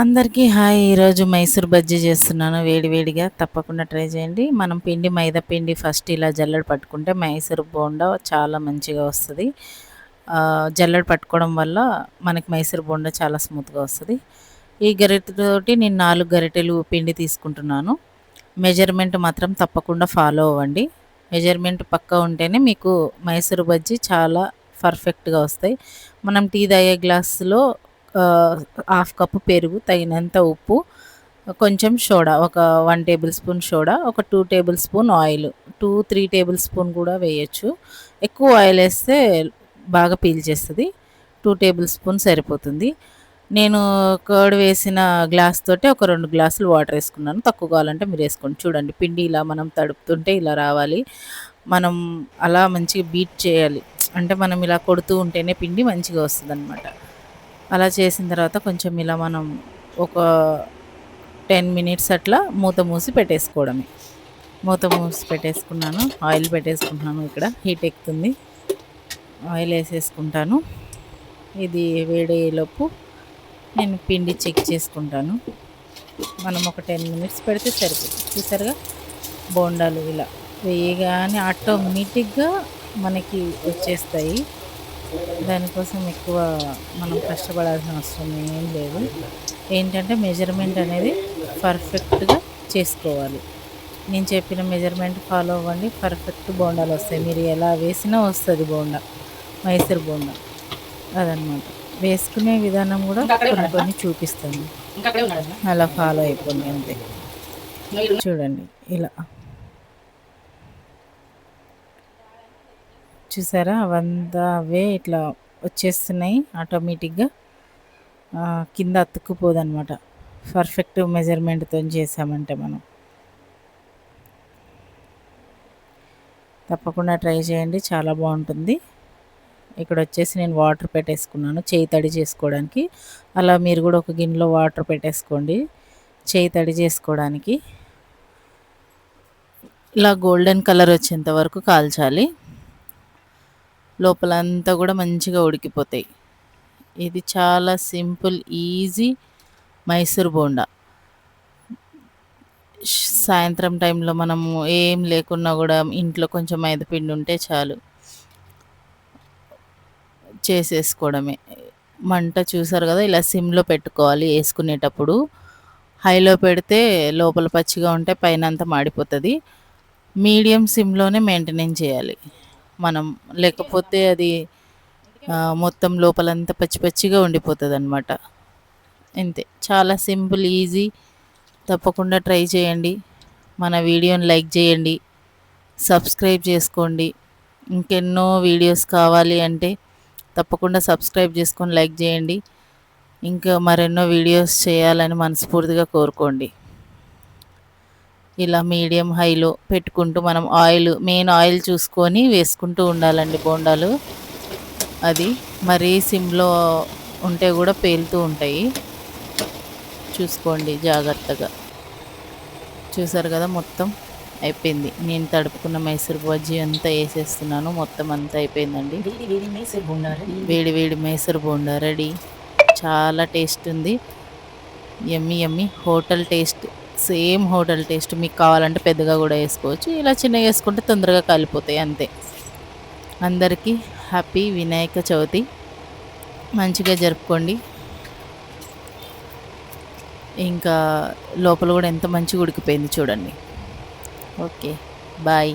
అందరికీ హాయ్. ఈరోజు మైసూర్ బజ్జీ చేస్తున్నాను. వేడివేడిగా తప్పకుండా ట్రై చేయండి. మనం పిండి మైదా పిండి ఫస్ట్ ఇలా జల్లెడ పట్టుకుంటే మైసూర్ బోండా చాలా మంచిగా వస్తుంది. జల్లెడ పట్టుకోవడం వల్ల మనకి మైసూర్ బోండా చాలా స్మూత్గా వస్తుంది. ఈ గరిటెతోటి నేను నాలుగు గరిటెలు పిండి తీసుకుంటున్నాను. మెజర్మెంట్ మాత్రం తప్పకుండా ఫాలో అవ్వండి. మెజర్మెంట్ పక్క ఉంటేనే మీకు మైసూర్ బజ్జీ చాలా పర్ఫెక్ట్గా వస్తాయి. మనం టీ తాగే గ్లాసులో హాఫ్ కప్పు పెరుగు తగినంత ఉప్పు కొంచెం సోడా ఒక వన్ టేబుల్ స్పూన్ సోడా ఒక two tablespoon oil two three tablespoon కూడా వేయచ్చు. ఎక్కువ ఆయిల్ వేస్తే బాగా పీల్చేస్తుంది టూ టేబుల్ స్పూన్ సరిపోతుంది. నేను కర్డ్ వేసిన గ్లాస్ తోటి ఒక రెండు గ్లాసులు వాటర్ వేసుకున్నాను. తక్కువ కావాలంటే మీరు వేసుకోండి. చూడండి పిండి ఇలా మనం తడుపుతుంటే ఇలా రావాలి. మనం అలా మంచిగా బీట్ చేయాలి. అంటే మనం ఇలా కొడుతూ ఉంటేనే పిండి మంచిగా వస్తుంది అనమాట అలా చేసిన తర్వాత కొంచెం ఇలా మనం ఒక టెన్ మినిట్స్ అట్లా మూత మూసి పెట్టేసుకోవడమే. మూత మూసి పెట్టేసుకున్నాను. ఆయిల్ పెట్టేసుకుంటున్నాను ఇక్కడ. హీట్ ఎక్కుతుంది. ఆయిల్ వేసేసుకుంటాను. ఇది వేడేలోపు నేను పిండి చెక్ చేసుకుంటాను. మనం ఒక టెన్ మినిట్స్ పెడితే సరిపోతుంది. చూసారుగా? బోండాలు ఇలా వేయగానే ఆటోమేటిక్గా మనకి వచ్చేస్తాయి. దానికోసం ఎక్కువ మనం కష్టపడాల్సిన అవసరం ఏం లేదు. ఏంటంటే మెజర్మెంట్ అనేది పర్ఫెక్ట్గా చేసుకోవాలి. నేను చెప్పిన మెజర్మెంట్ ఫాలో అవ్వండి పర్ఫెక్ట్ బోండాలు వస్తాయి. మీరు ఎలా వేసినా వస్తుంది బోండా మైసూర్ బోండా అదనమాట వేసుకునే విధానం కూడా కొన్ని కొన్ని చూపిస్తాను. అలా ఫాలో అయిపోండి అంతే. చూడండి ఇలా. చూసారా? అవంతా అవే ఇట్లా వచ్చేస్తున్నాయి ఆటోమేటిక్గా. కింద అతుక్కుపోదనమాట పర్ఫెక్ట్ మెజర్మెంట్తో చేసామంటే మనం. తప్పకుండా ట్రై చేయండి. చాలా బాగుంటుంది. ఇక్కడ వచ్చేసి నేను వాటర్ పెట్టేసుకున్నాను చేయి తడి చేసుకోవడానికి. అలా మీరు కూడా ఒక గిన్నెలో వాటర్ పెట్టేసుకోండి. చేయి తడి చేసుకోవడానికి. ఇలా గోల్డెన్ కలర్ వచ్చేంత వరకు కాల్చాలి. లోపలంతా కూడా మంచిగా ఉడికిపోతాయి. ఇది చాలా సింపుల్ ఈజీ మైసూర్ బోండా. సాయంత్రం టైంలో మనము ఏం లేకున్నా కూడా ఇంట్లో కొంచెం మైదాపిండి ఉంటే చాలు. చేసేసుకోవడమే. మంట చూసారు కదా ఇలా సిమ్లో పెట్టుకోవాలి వేసుకునేటప్పుడు. హైలో పెడితే లోపల పచ్చిగా ఉంటే పైన అంతా మాడిపోతుంది. మీడియం సిమ్లోనే మెయింటెనెన్స్ చేయాలి. మనం లేకపోతే అది మొత్తం లోపలంతా పచ్చి పచ్చిగా ఉండిపోతుంది అనమాట అంతే చాలా సింపుల్ ఈజీ. తప్పకుండా ట్రై చేయండి. మన వీడియోని లైక్ చేయండి. సబ్స్క్రైబ్ చేసుకోండి. ఇంకెన్నో వీడియోస్ కావాలి అంటే తప్పకుండా సబ్స్క్రైబ్ చేసుకొని లైక్ చేయండి. ఇంకా మరెన్నో వీడియోస్ చేయాలని మనస్ఫూర్తిగా కోరుకోండి. ఇలా మీడియం హైలో పెట్టుకుంటూ మనం ఆయిల్ మెయిన్ ఆయిల్ చూసుకొని వేసుకుంటూ ఉండాలండి బోండాలు. అది మరీ సిమ్లో ఉంటే కూడా పేలుతూ ఉంటాయి. చూసుకోండి జాగ్రత్తగా. చూసారు కదా మొత్తం అయిపోయింది. నేను తడుపుకున్న మైసూర్ బజ్జీ అంతా వేసేస్తున్నాను. మొత్తం అంతా అయిపోయిందండి. వేడి వేడి మైసూర్ బోండా రెడీ? చాలా టేస్ట్ ఉంది. ఎమ్మి ఎమ్మి hotel taste. Same hotel taste మీకు కావాలంటే పెద్దగా కూడా వేసుకోవచ్చు. ఇలా చిన్నగా వేసుకుంటే తొందరగా కాలిపోతాయి అంతే. అందరికీ హ్యాపీ వినాయక చవితి. మంచిగా జరుపుకోండి. ఇంకా లోపల కూడా ఎంత మంచిగా ఉడికిపోయింది చూడండి. Okay bye.